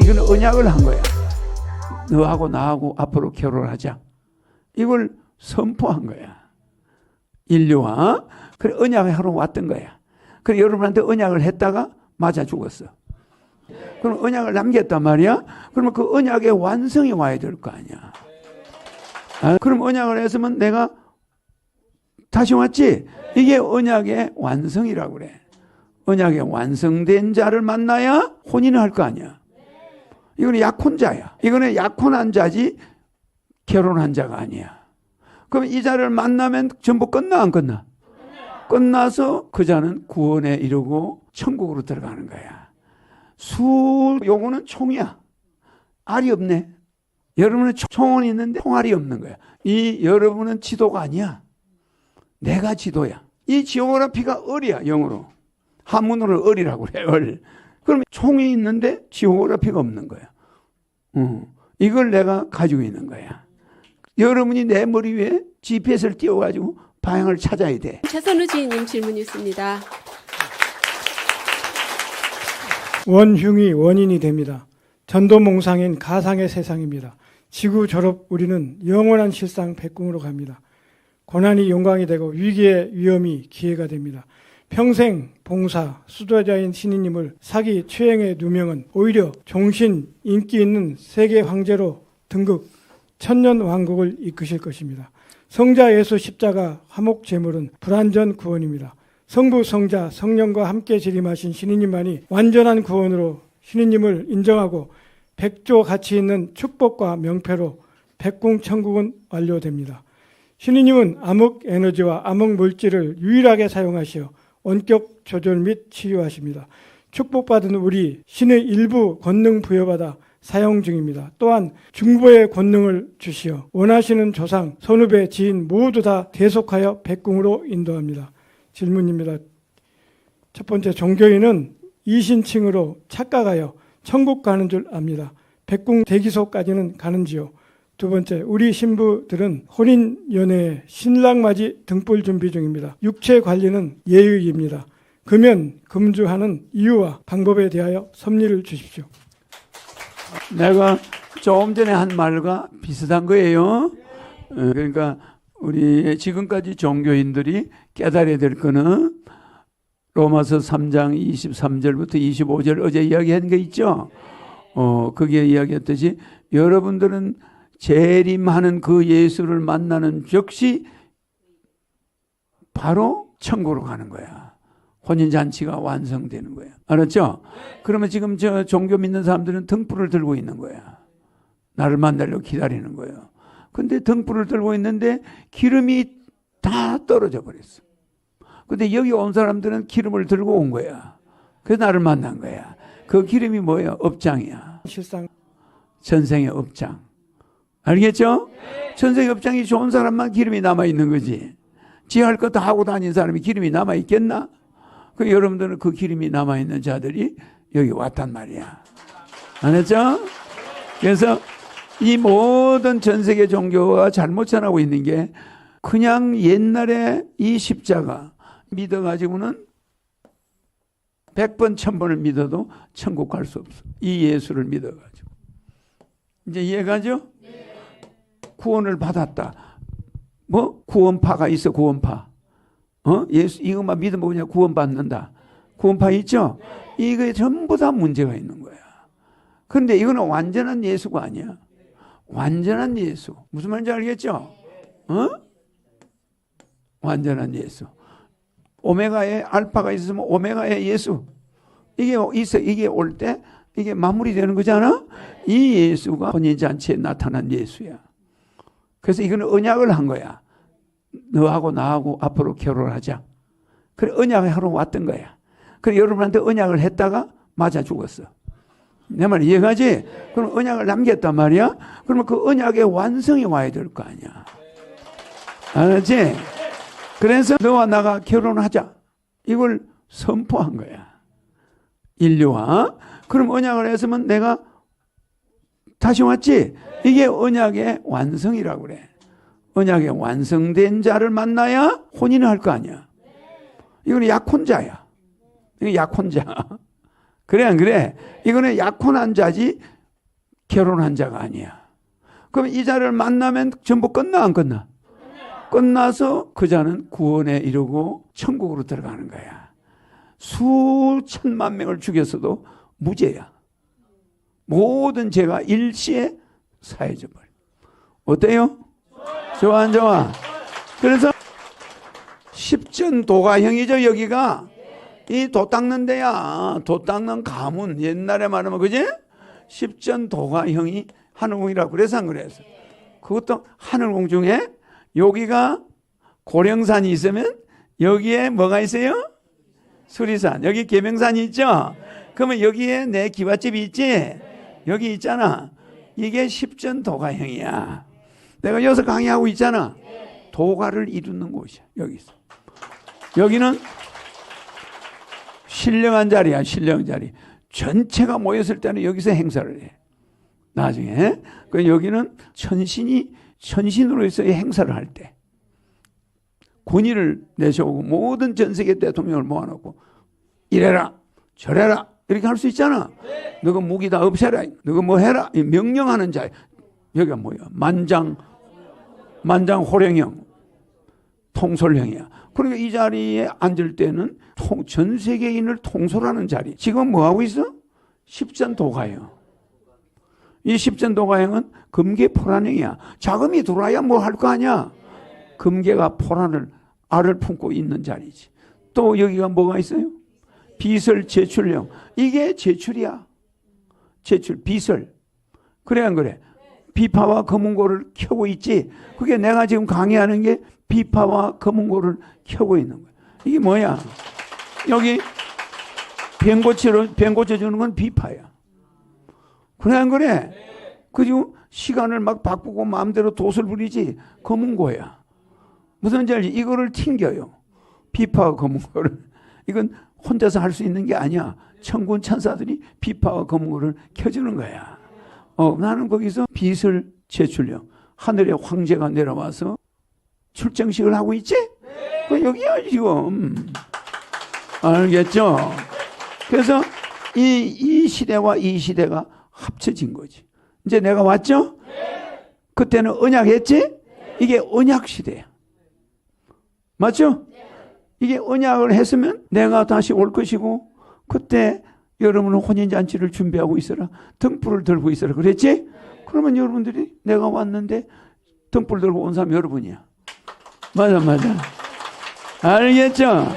이거는 언약을 한 거야. 너하고 나하고 앞으로 결혼하자. 이걸 선포한 거야. 인류와 그래 언약을 하러 왔던 거야. 그래 여러분한테 언약을 했다가 맞아 죽었어. 그럼 언약을 남겼단 말이야. 그러면 그 언약의 완성이 와야 될 거 아니야. 아, 그럼 언약을 했으면 내가 다시 왔지. 이게 언약의 완성이라고 그래. 언약의 완성된 자를 만나야 혼인을 할 거 아니야. 이거는 약혼자야. 이거는 약혼한 자지 결혼한 자가 아니야. 그럼 이 자를 만나면 전부 끝나 안 끝나? 끝나서 그 자는 구원에 이르고 천국으로 들어가는 거야. 수 요거는 총이야. 알이 없네. 여러분은 총은 있는데 총알이 없는 거야. 이 여러분은 지도가 아니야. 내가 지도야. 이 지오그라피가 을이야 영어로. 한문으로 을이라고 그래 을. 그럼 총이 있는데 지오그라피가 없는 거야. 어, 이걸 내가 가지고 있는 거야. 여러분이 내 머리 위에 GPS를 띄워가지고 방향을 찾아야 돼. 최선우 지인님 질문 있습니다. 원흉이 원인이 됩니다. 전도몽상인 가상의 세상입니다. 지구 졸업 우리는 영원한 실상 백궁으로 갑니다. 고난이 영광이 되고 위기의 위험이 기회가 됩니다. 평생 봉사, 수도자인 신인님을 사기 최행의 누명은 오히려 종신 인기 있는 세계 황제로 등극 천년 왕국을 이끄실 것입니다. 성자 예수 십자가 화목 제물은 불완전 구원입니다. 성부, 성자, 성령과 함께 재림하신 신인님만이 완전한 구원으로 신인님을 인정하고 백조 가치 있는 축복과 명패로 백궁 천국은 완료됩니다. 신인님은 암흑 에너지와 암흑 물질을 유일하게 사용하시어 원격 조절 및 치유하십니다. 축복받은 우리 신의 일부 권능 부여받아 사용 중입니다. 또한 중보의 권능을 주시어 원하시는 조상, 선후배, 지인 모두 다 대속하여 백궁으로 인도합니다. 질문입니다. 첫 번째 종교인은 이신칭으로 착각하여 천국 가는 줄 압니다. 백궁 대기소까지는 가는지요? 두 번째, 우리 신부들은 혼인 연애에 신랑 맞이 등불 준비 중입니다. 육체 관리는 예의입니다. 금연 금주하는 이유와 방법에 대하여 섭리를 주십시오. 내가 조금 전에 한 말과 비슷한 거예요. 어, 그러니까 우리 지금까지 종교인들이 깨달아야 될 거는 로마서 3장 23절부터 25절 어제 이야기한 거 있죠? 어, 그게 이야기했듯이 여러분들은 재림하는 그 예수를 만나는 즉시 바로 천국으로 가는 거야. 혼인잔치가 완성되는 거야. 알았죠? 그러면 지금 저 종교 믿는 사람들은 등불을 들고 있는 거야. 나를 만나려고 기다리는 거예요. 근데 등불을 들고 있는데 기름이 다 떨어져 버렸어. 근데 여기 온 사람들은 기름을 들고 온 거야. 그래서 나를 만난 거야. 그 기름이 뭐예요? 업장이야. 실상 전생의 업장. 알겠죠? 전생의 업장이 좋은 사람만 기름이 남아 있는 거지. 지 할것다 하고 다닌 사람이 기름이 남아 있겠나? 그 여러분들은 그 기름이 남아 있는 자들이 여기 왔단 말이야. 알았죠? 그래서 이 모든 전 세계 종교가 잘못 전하고 있는 게 그냥 옛날에 이 십자가 믿어가지고는 백 번, 천 번을 믿어도 천국 갈 수 없어. 이 예수를 믿어가지고. 이제 이해가죠? 구원을 받았다. 뭐? 구원파가 있어, 구원파. 어? 예수, 이것만 믿으면 뭐냐? 구원받는다. 구원파 있죠? 이거에 전부 다 문제가 있는 거야. 그런데 이거는 완전한 예수가 아니야. 완전한 예수. 무슨 말인지 알겠죠? 어? 완전한 예수. 오메가에 알파가 있으면 오메가의 예수. 이게 있어 이게 올 때 이게 마무리되는 거잖아. 이 예수가 혼인 잔치에 나타난 예수야. 그래서 이거는 언약을 한 거야. 너하고 나하고 앞으로 결혼하자. 그래 언약을 하러 왔던 거야. 그래 여러분한테 언약을 했다가 맞아 죽었어. 내 말 이해가지? 그럼 언약을 남겼단 말이야. 그러면 그 언약의 완성이 와야 될 거 아니야. 알았지? 그래서 너와 나가 결혼하자. 이걸 선포한 거야. 인류와. 그럼 언약을 했으면 내가 다시 왔지? 이게 언약의 완성이라고 그래. 언약의 완성된 자를 만나야 혼인을 할 거 아니야. 이거는 약혼자야. 이거 약혼자. 그래 안 그래? 이거는 약혼한 자지 결혼한 자가 아니야. 그럼 이 자를 만나면 전부 끝나 안 끝나? 끝나서 그 자는 구원에 이르고 천국으로 들어가는 거야. 수천만 명을 죽였어도 무죄야. 모든 죄가 일시에 사해져 버려. 어때요? 좋아 안 좋아? 그래서 십전 도가형이죠 여기가? 이 도 닦는 데야. 도 닦는 가문. 옛날에 말하면 그지? 십전 도가형이 하늘궁이라고 그래서 안 그래서. 그것도 하늘궁 중에 여기가 고령산이 있으면 여기에 뭐가 있어요? 수리산. 여기 계명산이 있죠? 그러면 여기에 내 기와집이 있지 여기 있잖아 이게 십전 도가형이야 내가 여기서 강의하고 있잖아 도가를 이루는 곳이야 여기서 여기는 신령한 자리야, 신령 자리. 전체가 모였을 때는 여기서 행사를 해. 나중에. 그 여기는 천신이, 천신으로 해서 행사를 할 때. 군의를 내세우고 모든 전 세계 대통령을 모아놓고 이래라, 저래라, 이렇게 할 수 있잖아. 너가 무기 다 없애라. 너가 뭐 해라. 이 명령하는 자. 여기가 뭐야? 만장, 만장 호령형. 통솔형이야. 그러니까 이 자리에 앉을 때는 통, 전 세계인을 통솔하는 자리. 지금 뭐 하고 있어? 십전 도가요. 이 십전 도가형은 금계 포란형이야. 자금이 들어와야 뭐 할 거 아니야. 금계가 포란을 알을 품고 있는 자리지. 또 여기가 뭐가 있어요? 비설 제출령. 이게 제출이야. 제출 비설. 그래 안 그래? 비파와 검은고를 켜고 있지. 그게 내가 지금 강의하는 게 비파와 검은고를 켜고 있는 거야. 이게 뭐야? 여기 병 고치러 병 고쳐주는 건 비파야. 그래 안 그래? 그리고 시간을 막 바꾸고 마음대로 돛을 부리지 검은고야. 무슨 지 알지? 이거를 튕겨요. 비파와 검은고를. 이건 혼자서 할 수 있는 게 아니야. 천군 천사들이 비파와 검은고를 켜주는 거야. 어, 나는 거기서 빛을 제출령. 하늘의 황제가 내려와서 출정식을 하고 있지? 그 여기야 지금. 알겠죠? 그래서 이, 이 시대와 이 시대가 합쳐진 거지. 이제 내가 왔죠? 그때는 언약했지? 이게 언약 시대야. 맞죠? 이게 언약을 했으면 내가 다시 올 것이고 그때 여러분은 혼인잔치를 준비하고 있어라. 등불을 들고 있어라. 그랬지? 그러면 여러분들이 내가 왔는데 등불 들고 온 사람 여러분이야. 맞아, 맞아. 알겠죠?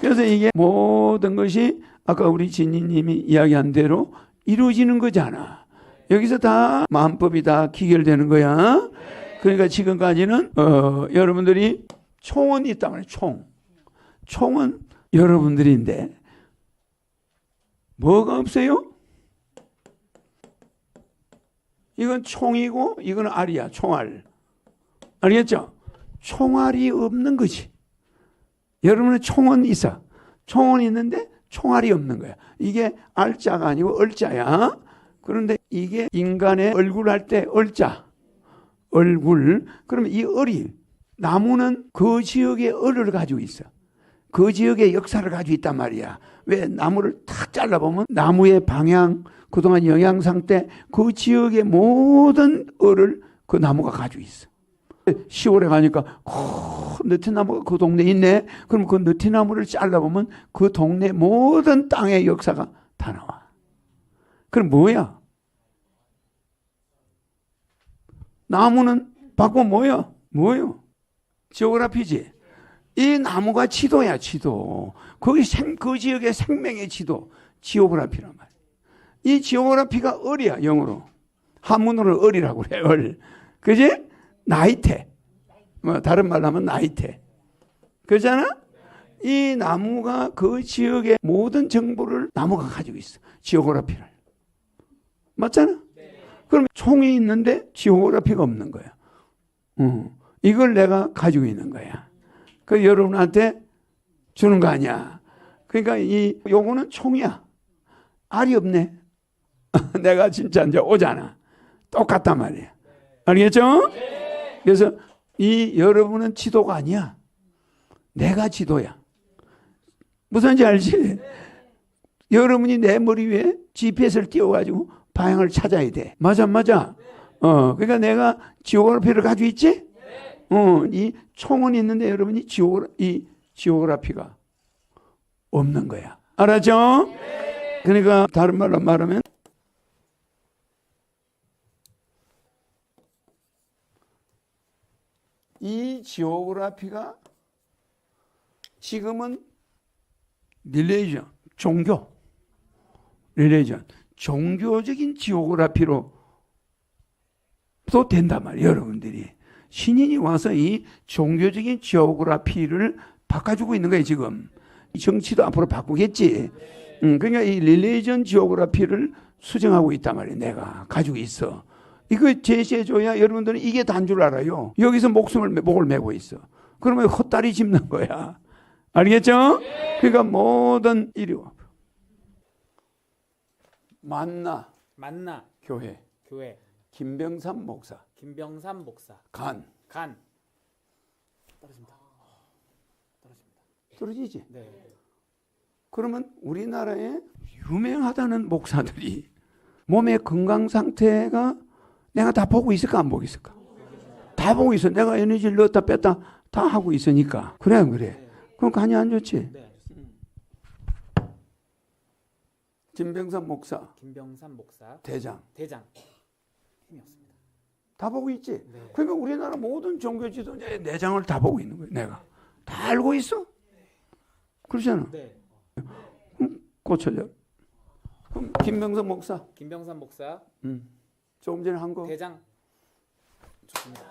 그래서 이게 모든 것이 아까 우리 진희님이 이야기한 대로 이루어지는 거잖아. 여기서 다 마음법이 다 기결되는 거야. 그러니까 지금까지는 어, 여러분들이 총은 있단 말이야. 총. 총은 여러분들인데 뭐가 없어요? 이건 총이고 이건 알이야. 총알. 알겠죠? 총알이 없는 거지. 여러분은 총은 있어. 총은 있는데 총알이 없는 거야. 이게 알자가 아니고 얼자야. 그런데 이게 인간의 얼굴 할 때 얼자. 얼굴. 그러면 이 얼이 나무는 그 지역의 얼을 가지고 있어. 그 지역의 역사를 가지고 있단 말이야. 왜 나무를 탁 잘라보면 나무의 방향, 그동안 영양상 때그 지역의 모든 얼을 그 나무가 가지고 있어. 10월에 가니까 큰 느티나무가 그 동네에 있네. 그럼 그 느티나무를 잘라보면 그 동네 모든 땅의 역사가 다 나와. 그럼 뭐야? 나무는 바꾸면 뭐야? 뭐요? 지오그라피지. 이 나무가 지도야, 지도. 거기 생, 그 지역의 생명의 지도. 지오그라피란 말이야. 이 지오그라피가 얼이야, 영어로. 한문으로 얼이라고 그래, 얼. 그지? 나이테. 뭐, 다른 말로 하면 나이테. 그렇잖아? 이 나무가 그 지역의 모든 정보를 나무가 가지고 있어. 지오그라피를. 맞잖아? 그럼 총이 있는데 지오그라피가 없는 거야. 어. 이걸 내가 가지고 있는 거야. 그 여러분한테 주는 거 아니야. 그러니까 이 요거는 총이야. 알이 없네. 내가 진짜 이제 오잖아. 똑같단 말이야. 알겠죠? 그래서 이 여러분은 지도가 아니야. 내가 지도야. 무슨 지 알지? 여러분이 내 머리 위에 GPS를 띄워가지고 방향을 찾아야 돼. 맞아, 맞아. 어, 그러니까 내가 지오그라피를 가지고 있지? 어, 이 총은 있는데 여러분이 지오, 이 지오그라피가 없는 거야. 알았죠? 그러니까 다른 말로 말하면 이 지오그라피가 지금은 릴레이션, 종교, 릴레이션, 종교적인 지오그라피로 또 된단 말이에요, 여러분들이. 신인이 와서 이 종교적인 지오그라피를 바꿔주고 있는 거예요, 지금. 이 정치도 앞으로 바꾸겠지. 음, 그러니까 이 릴레이션 지오그라피를 수정하고 있단 말이에요, 내가. 가지고 있어. 이거 제시해줘야 여러분들은 이게 단 줄 알아요. 여기서 목숨을, 목을 메고 있어. 그러면 헛다리 짚는 거야. 알겠죠? 그러니까 모든 와. 만나 만나 교회 교회 김병삼 목사 김병삼 목사 간 간 떨어집니다. 떨어집니다. 떨어지지. 네. 그러면 우리나라에 유명하다는 목사들이 몸의 건강 상태가 내가 다 보고 있을까 안 보고 있을까? 다 보고 있어. 내가 에너지를 넣었다 뺐다 다 하고 있으니까. 그래 안 그래? 그럼 간이 안 좋지. 네. 김병삼 목사 김병삼 목사 대장 대장 힘이 없습니다. 다 보고 있지. 네. 그러니까 우리나라 모든 종교 지도자의 내장을 다 보고 있는 거예요. 내가 다 알고 있어. 그렇잖아. 네. 고쳐져. 그럼 김병삼 목사 김병삼 목사 조금 전에 한 거. 대장 좋습니다.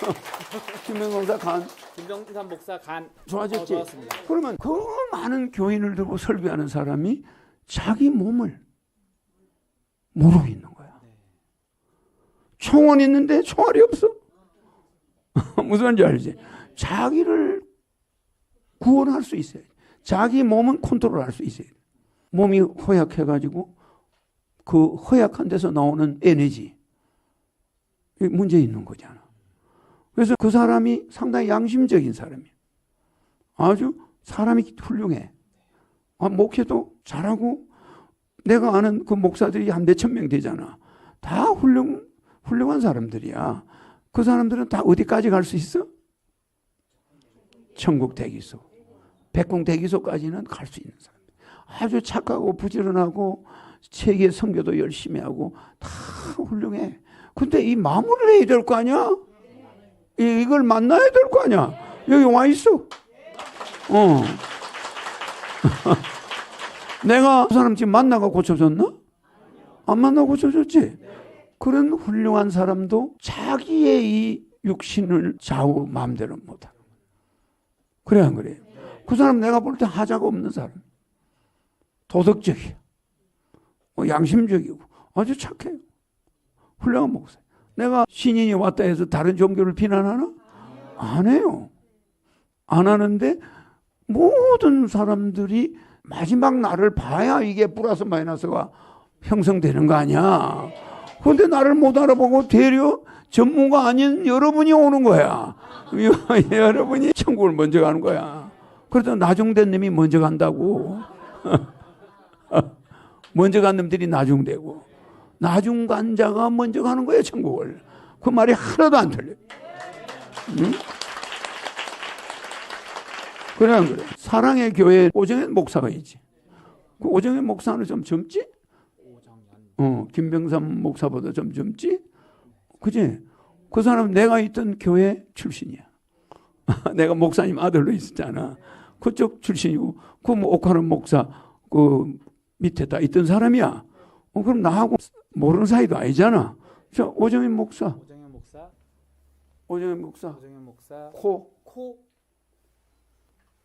김병삼 목사 간 김병삼 목사 간 좋아졌지. 어. 그러면 그 많은 교인을 들고 설교하는 사람이 자기 몸을 모르고 있는 거야. 총은 있는데 총알이 없어. 무슨 말인지 알지? 자기를 구원할 수 있어야 돼. 자기 몸은 컨트롤할 수 있어야 돼. 몸이 허약해가지고 그 허약한 데서 나오는 에너지. 문제 있는 거잖아. 그래서 그 사람이 상당히 양심적인 사람이야. 아주 사람이 훌륭해. 아, 목회도 잘하고 내가 아는 그 목사들이 한 몇천 명 되잖아. 다 훌륭 훌륭한 사람들이야. 그 사람들은 다 어디까지 갈 수 있어? 천국 대기소, 백공 대기소까지는 갈 수 있는 사람. 아주 착하고 부지런하고 세계 선교도 열심히 하고 다 훌륭해. 근데 이 마무리를 해야 될 거 아니야? 이- 이걸 만나야 될 거 아니야? 여기 와 있어. 어. 내가 그 사람 지금 만나가 고쳐졌나? 안 만나 고쳐졌지? 그런 훌륭한 사람도 자기의 이 육신을 좌우 마음대로 못하. 그래 안 그래? 그 사람 내가 볼 때 하자가 없는 사람. 도덕적이야. 어, 양심적이고 아주 착해요. 훌륭한 목사. 내가 신인이 왔다 해서 다른 종교를 비난하나? 안 해요. 안 하는데 모든 사람들이 마지막 날을 봐야 이게 플러스 마이너스가 형성되는 거 아니야. 근데 나를 못 알아보고 되려 전문가 아닌 여러분이 오는 거야. 여러분이 천국을 먼저 가는 거야. 그래도 나중된 놈이 먼저 간다고. 먼저 간 놈들이 나중되고. 나중 간 자가 먼저 가는 거야, 천국을. 그 말이 하나도 안 틀려. 응? 그래 안 그래? 사랑의 교회 오정현 목사가 있지. 그 오정현 목사는 좀 젊지? 어, 김병삼 목사보다 좀 젊지? 그지? 그 사람 내가 있던 교회 출신이야. 내가 목사님 아들로 있었잖아. 그쪽 출신이고, 그뭐 옥하는 목사, 그 밑에 다 있던 사람이야. 어, 그럼 나하고 모르는 사이도 아니잖아. 저 오정현 목사, 오정연 목사 오정현 목사, 오정연 목사 코, 코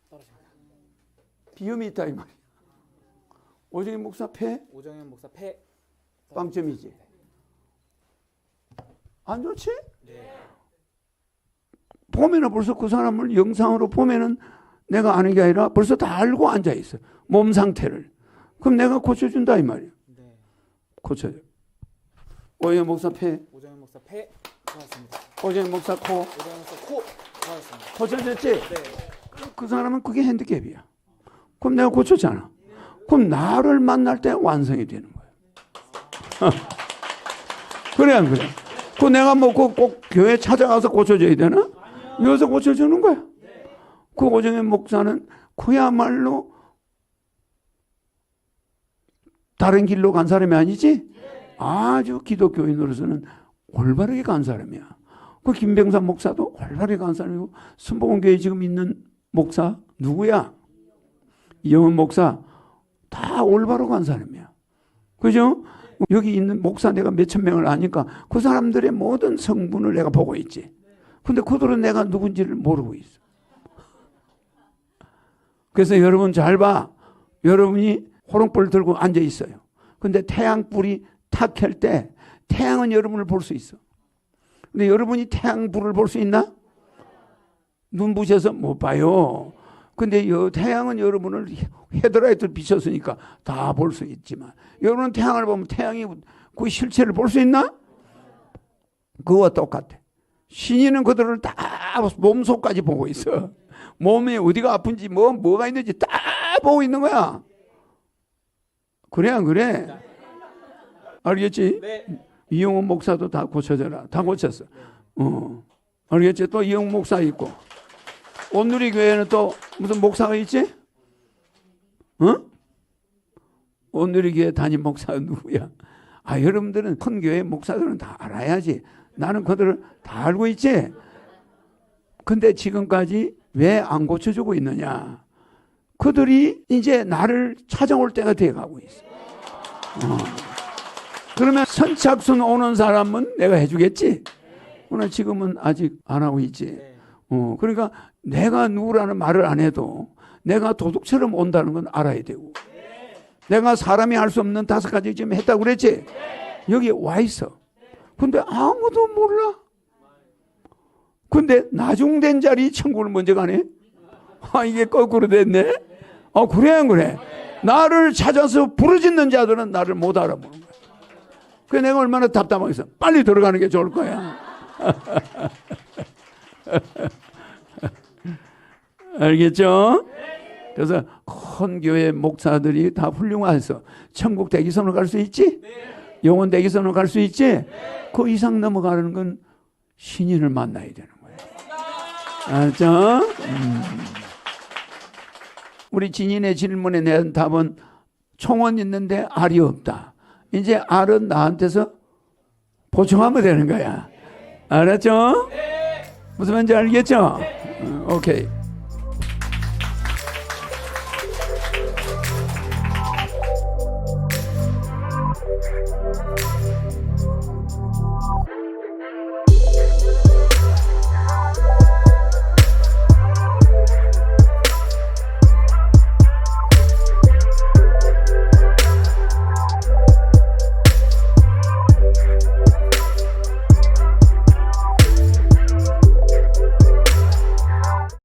떨어집니다. 비염이 있다 이 말이야. 오정현 목사 폐, 오정연 목사 폐 빵점이지. 안 좋지? 보면은 벌써 그 사람을 영상으로 보면은 내가 아는 게 아니라 벌써 다 알고 앉아 있어. 몸 상태를. 그럼 내가 고쳐준다 이 말이야. 네. 고쳐줘. 오정현 목사 폐, 오정연 목사 폐 좋았습니다. 오정현 목사 코, 오정연 목사 코 좋았습니다. 고쳐졌지? 네. 그 사람은 그게 핸디캡이야. 그 그럼 내가 고쳤잖아. 그럼 나를 만날 때 완성이 되는 거야. 그래 안 그래? 그 내가 뭐꼭 꼭 교회 찾아가서 고쳐줘야 되나? 여기서 고쳐주는 거야. 그 오정의 목사는 그야말로 다른 길로 간 사람이 아니지? 아주 기독교인으로서는 올바르게 간 사람이야. 그 김병삼 목사도 올바르게 간 사람이고 순복음교회 지금 있는 목사 누구야? 이영훈 목사 다 올바로 간 사람이야. 그죠? 여기 있는 목사 내가 몇천 명을 아니까 그 사람들의 모든 성분을 내가 보고 있지. 근데 그들은 내가 누군지를 모르고 있어. 그래서 여러분 잘 봐. 여러분이 호롱불 들고 앉아 있어요. 근데 태양불이 탁켤때 태양은 여러분을 볼 수 있어. 근데 여러분이 태양불을 볼 수 있나? 눈부셔서 못 봐요. 근데 여 태양은 여러분을 헤드라이트를 비쳤으니까 다 볼 수 있지만 여러분은 태양을 보면 태양이 그 실체를 볼 수 있나? 그와 똑같아. 신인은 그들을 다 몸속까지 보고 있어. 몸에 어디가 아픈지 뭐 뭐가 있는지 다 보고 있는 거야. 그래 안 그래? 알겠지? 네. 이영훈 목사도 다 고쳐져라. 다 고쳤어. 어. 알겠지? 또 이영훈 목사 있고. 온누리 교회는 또 무슨 목사가 있지? 어? 온누리 교회 담임 목사가 누구야? 아, 여러분들은 큰 교회 목사들은 다 알아야지. 나는 그들을 다 알고 있지? 근데 지금까지 왜 안 고쳐주고 있느냐? 그들이 이제 나를 찾아올 때가 돼 가고 있어. 어. 그러면 선착순 오는 사람은 내가 해주겠지? 그러나 지금은 아직 안 하고 있지. 네. 어, 그러니까 내가 누구라는 말을 안 해도 내가 도둑처럼 온다는 건 알아야 되고. 내가 사람이 할 수 없는 다섯 가지 지금 했다고 그랬지? 여기 와 있어. 근데 아무도 몰라. 근데 나중된 자리 천국을 먼저 가네? 아, 이게 거꾸로 됐네? 아, 그래, 안 그래? 나를 찾아서 부르짖는 자들은 나를 못 알아보는 거야. 그 내가 얼마나 답답하겠어. 빨리 들어가는 게 좋을 거야. 알겠죠? 그래서 큰 교회 목사들이 다 훌륭해서 천국 대기선으로 갈 수 있지? 영원 대기선으로 갈 수 있지? 그 이상 넘어가는 건 신인을 만나야 되는 거예요. 알죠? 음. 우리 진인의 질문에 대한 답은 총은 있는데 알이 없다. 이제 알은 나한테서 보충하면 되는 거야. 알았죠? 무슨 말인지 알겠죠? 어, 오케이.